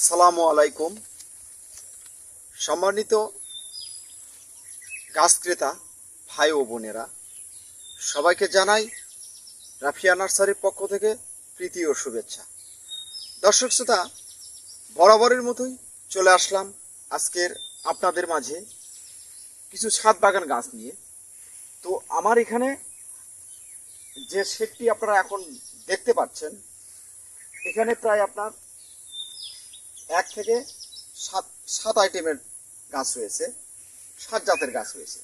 আসসালামু আলাইকুম। সম্মানিত গাছ ক্রেতা ভাই ও বোনেরা, সবাইকে জানাই রাফিয়া নার্সারির পক্ষ থেকে প্রীতি ও শুভেচ্ছা। দর্শক শ্রোতা, বরাবরের মতোই চলে আসলাম আজকের আপনাদের মাঝে কিছু ছাদ বাগান গাছ নিয়ে। তো আমার এখানে যে শেডটি আপনারা এখন দেখতে পাচ্ছেন, এখানে প্রায় আপনার এক থেকে সাত সাত আইটেমের গাছ রয়েছে সাত জাতের গাছ রয়েছে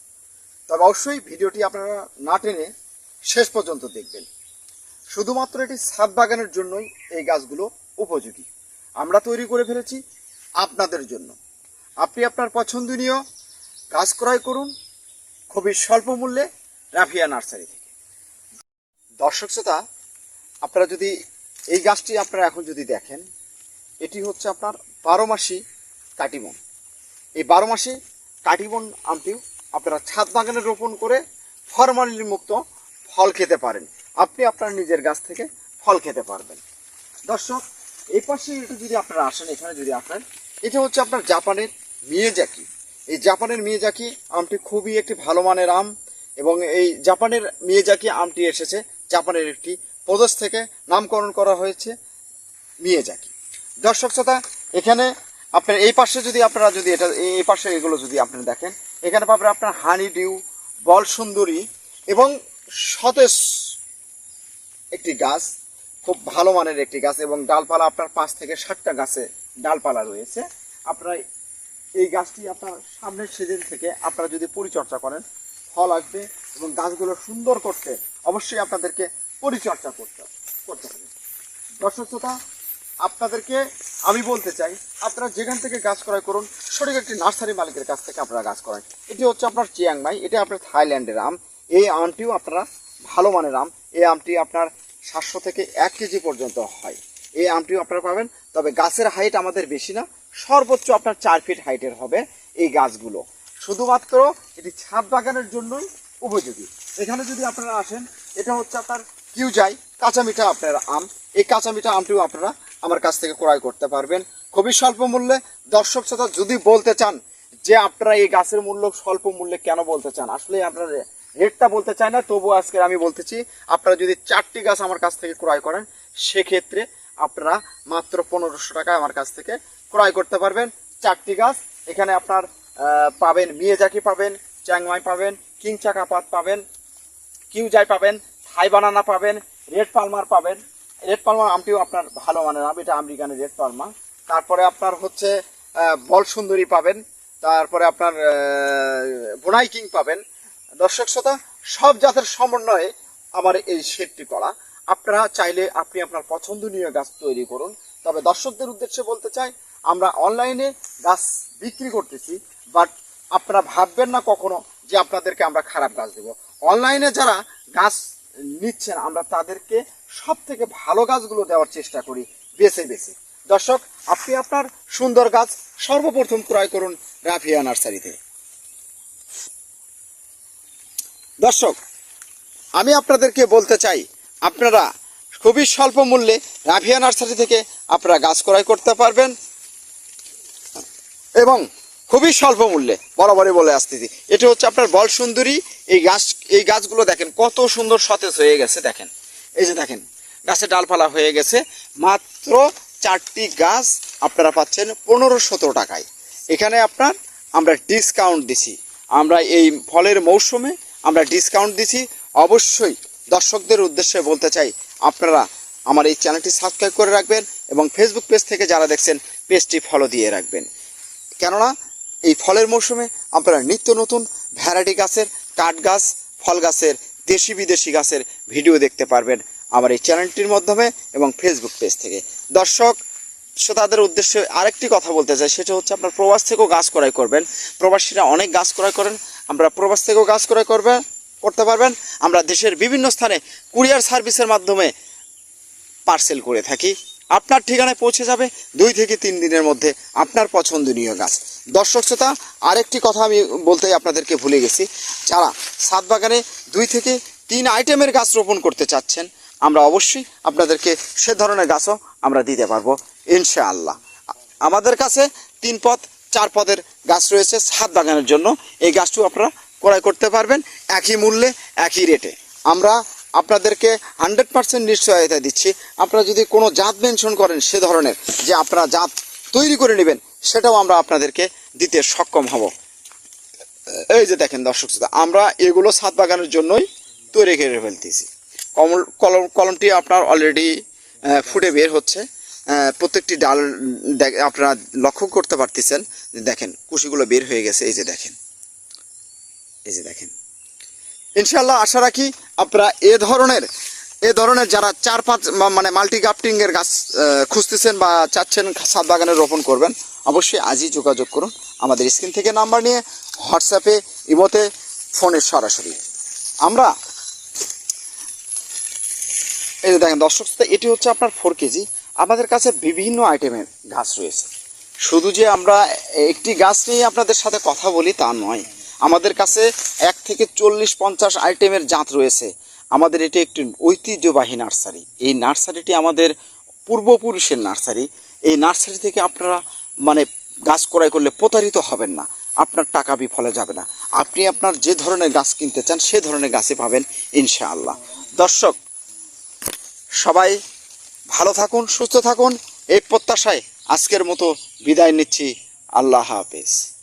তবে অবশ্যই ভিডিওটি আপনারা না টেনে শেষ পর্যন্ত দেখবেন। শুধুমাত্র এটি ছাদ বাগানের জন্যই এই গাছগুলো উপযোগী। আমরা তৈরি করে ফেলেছি আপনাদের জন্য। আপনি আপনার পছন্দনীয় গাছ ক্রয় করুন, খুবই স্বল্প মূল্যে রাফিয়া নার্সারি থেকে। দর্শক শ্রোতা, আপনারা যদি এই গাছটি আপনারা এখন যদি দেখেন এটি হচ্ছে আপনার বারো মাসি কাটিমন এই বারো মাসি কাটিমন আমটিও আপনারা ছাদ বাগানে রোপণ করে ফরমালিন মুক্ত ফল খেতে পারেন। আপনি আপনার নিজের গাছ থেকে ফল খেতে পারবেন। দর্শক, এই পাশে যদি আপনারা আসেন, এখানে যদি আসেন, এটা হচ্ছে আপনার জাপানের মিয়েজাকি। এই জাপানের মিয়েজাকি আমটি খুবই একটি ভালো মানের আম এবং এই জাপানের মিয়েজাকি আমটি এসেছে জাপানের একটি প্রদেশ থেকে নামকরণ করা হয়েছে মিয়েজাকি। দর্শক শ্রোতা, এখানে আপনার এই পাশে যদি আপনারা যদি এটা, এই পাশে এগুলো যদি আপনারা দেখেন, এখানে পাবেন আপনার হানি ডিউ, বল সুন্দরী এবং সতেজ একটি গাছ, খুব ভালো মানের একটি গাছ এবং ডালপালা আপনার পাঁচ থেকে ষাটটা গাছে ডালপালা রয়েছে। আপনার এই গাছটি আপনার সামনের সিজন থেকে আপনারা যদি পরিচর্যা করেন, ফল আসবে এবং গাছগুলো সুন্দর করতে অবশ্যই আপনাদেরকে পরিচর্যা করতে করতে হবে। দর্শক শ্রোতা আপনাদেরকে আমি বলতে চাই, আপনারা যেখান থেকে গাছ ক্রয় করুন, সঠিক একটি নার্সারি মালিকের কাছ থেকে আপনারা গাছ করান। এটি হচ্ছে আপনার চিয়াংমাই এটা আপনার থাইল্যান্ডের আম। এই আমটিও আপনারা ভালো মানের আম। এই আমটি আপনার সাতশো থেকে এক কেজি পর্যন্ত হয়। এই আমটিও আপনারা পাবেন, তবে গাছের হাইট আমাদের বেশি না, সর্বোচ্চ আপনার চার ফিট হাইটের হবে এই গাছগুলো। শুধুমাত্র এটি ছাদ বাগানের জন্যই উপযোগী। এখানে যদি আপনারা আসেন, এটা হচ্ছে আপনার কিউজাই কাঁচা মিঠা আপনার আম। এই কাঁচা মিঠা আমটিও আপনারা আমার কাছ থেকে ক্রয় করতে পারবেন। খুবই স্বল্প মূল্যে। দর্শক শ্রোতা, যদি বলতে চান যে আপনারা এই গাছের মূল্য স্বল্প মূল্যে কেন বলতে চান, আসলে আপনারা রেটটা বলতে চাই না তবু আজকে আমি বলতেছি, আপনারা যদি চারটি গাছ আমার কাছ থেকে ক্রয় করেন, সেক্ষেত্রে আপনারা মাত্র পনেরোশো টাকায় আমার কাছ থেকে ক্রয় করতে পারবেন। চারটি গাছ, এখানে আপনার পাবেন মিয়েজাকি পাবেন, চ্যাংমাই পাবেন, কিংচাকাপাত পাবেন, কিউজাই পাবেন, থাই বানানা পাবেন, রেড পালমার পাবেন রেড পালমার আমটিও আপনার ভালো মানের আম, এটা আমেরিকানের রেড পালমার তারপরে আপনার হচ্ছে বল সুন্দরী পাবেন। তারপরে আপনার বোনাই কিং পাবেন। দর্শক শ্রোতা, সব জাতের সমন্বয়ে আমার এই শেডটি করা। আপনারা চাইলে আপনি আপনার পছন্দনীয় গাছ তৈরি করুন। তবে দর্শকদের উদ্দেশ্যে বলতে চাই, আমরা অনলাইনে গাছ বিক্রি করতেছি, বাট আপনারা ভাববেন না কখনো যে আপনাদেরকে আমরা খারাপ গাছ দেবো। অনলাইনে যারা গাছ নিচ্ছেন, আমরা তাদেরকে সব থেকে ভালো গাছগুলো দেওয়ার চেষ্টা করি, বেছে বেছে। দর্শক, আপনি আপনার সুন্দর গাছ সর্বপ্রথম ক্রয় করুন রাফিয়া নার্সারিতে। দর্শক, আমি আপনাদেরকে বলতে চাই, আপনারা খুবই স্বল্প মূল্যে রাফিয়া নার্সারি থেকে আপনারা গাছ ক্রয় করতে পারবেন এবং খুবই স্বল্প মূল্যে, বরাবরই বলে আসতেছি। এটি হচ্ছে আপনার বল সুন্দরী এই গাছ, এই গাছগুলো দেখেন কত সুন্দর সতেজ হয়ে গেছে, দেখেন। এই যে দেখেন, গাছের ডালপালা হয়ে গেছে। মাত্র চারটি গাছ আপনারা পাচ্ছেন পনেরো সতেরো টাকায়। এখানে আপনার আমরা ডিসকাউন্ট দিছি। আমরা এই ফলের মৌসুমে আমরা ডিসকাউন্ট দিছি। অবশ্যই দর্শকদের উদ্দেশ্যে বলতে চাই, আপনারা আমার এই চ্যানেলটি সাবস্ক্রাইব করে রাখবেন এবং ফেসবুক পেজ থেকে যারা দেখছেন পেজটি ফলো দিয়ে রাখবেন। কেননা এই ফলের মৌসুমে আপনারা নিত্য নতুন ভ্যারাইটি গাছের, কাঠ গাছ, ফল গাছের দেশি বিদেশি গাছের ভিডিও দেখতে পারবেন আমার এই চ্যানেলটির মাধ্যমে এবং ফেসবুক পেজ থেকে। দর্শক তাদের উদ্দেশ্যে আরেকটি কথা বলতে চাই, সেটা হচ্ছে আপনার প্রবাস থেকেও গাছ ক্রয় করবেন। প্রবাসীরা অনেক গাছ ক্রয় করেন, আমরা প্রবাস থেকেও গাছ ক্রয় করবে, করতে পারবেন। আমরা দেশের বিভিন্ন স্থানে কুরিয়ার সার্ভিসের মাধ্যমে পার্সেল করে থাকি। আপনার ঠিকানায় পৌঁছে যাবে দুই থেকে তিন দিনের মধ্যে আপনার পছন্দনীয় গাছ। দর্শক শ্রোতা, আরেকটি কথা আমি বলতে আপনাদেরকে ভুলে গেছি। যারা সাত বাগানে দুই থেকে তিন আইটেমের গাছ রোপণ করতে চাচ্ছেন, আমরা অবশ্যই আপনাদেরকে সে ধরনের গাছও আমরা দিতে পারব, ইনশাআল্লাহ। আমাদের কাছে তিন পদ চার পদের গাছ রয়েছে ছাদ বাগানের জন্য। এই গাছটিও আপনারা ক্রয় করতে পারবেন, একই মূল্যে, একই রেটে। আমরা আপনাদেরকে হান্ড্রেড পার্সেন্ট নিশ্চয়তা দিচ্ছি। আপনারা যদি কোনো জাত মেনশন করেন সে ধরনের, যে আপনারা জাত তৈরি করে নেবেন, সেটাও আমরা আপনাদেরকে দিতে সক্ষম হব। এই যে দেখেন দর্শক শ্রোতা, আমরা এগুলো ছাদ বাগানের জন্যই তৈরি করে ফেলতেছি। কমল, কলম, কলমটি আপনার অলরেডি ফুটে বের হচ্ছে। প্রত্যেকটি ডাল আপনারা লক্ষ্য করতে পারতেছেন দেখেন, কুশিগুলো বের হয়ে গেছে। এই যে দেখেন, এই যে দেখেন ইনশাল্লাহ আশা রাখি আপনারা এ ধরনের এ ধরনের যারা চার পাঁচ মানে মাল্টি গাফটিং এর গাছ খুঁজতেছেন বা চাচ্ছেন ছাদ বাগানে রোপণ করবেন, অবশ্যই আজই যোগাযোগ করুন। আমাদের স্ক্রিন থেকে নাম্বার নিয়ে হোয়াটসঅ্যাপে, ইমোতে, ফোনে সরাসরি। আমরা এই যে দেখেন দর্শক এটি হচ্ছে আপনার ফোর কেজি। আমাদের কাছে বিভিন্ন আইটেমের গাছ রয়েছে। শুধু যে আমরা একটি গাছ নিয়ে আপনাদের সাথে কথা বলি তা নয় আমাদের কাছে এক থেকে চল্লিশ পঞ্চাশ আইটেমের জাত রয়েছে। আমাদের এটি একটি ঐতিহ্যবাহী নার্সারি। এই নার্সারিটি আমাদের পূর্বপুরুষের নার্সারি। এই নার্সারি থেকে আপনারা মানে গাছ ক্রয় করলে প্রতারিত হবেন না। আপনার টাকা বিফলে যাবে না। আপনি আপনার যে ধরনের গাছ কিনতে চান, সে ধরনের গাছই পাবেন ইনশাআল্লাহ। দর্শক, সবাই ভালো থাকুন, সুস্থ থাকুন। এই প্রত্যাশায় আজকের মতো বিদায় নিচ্ছি। আল্লাহ হাফেজ।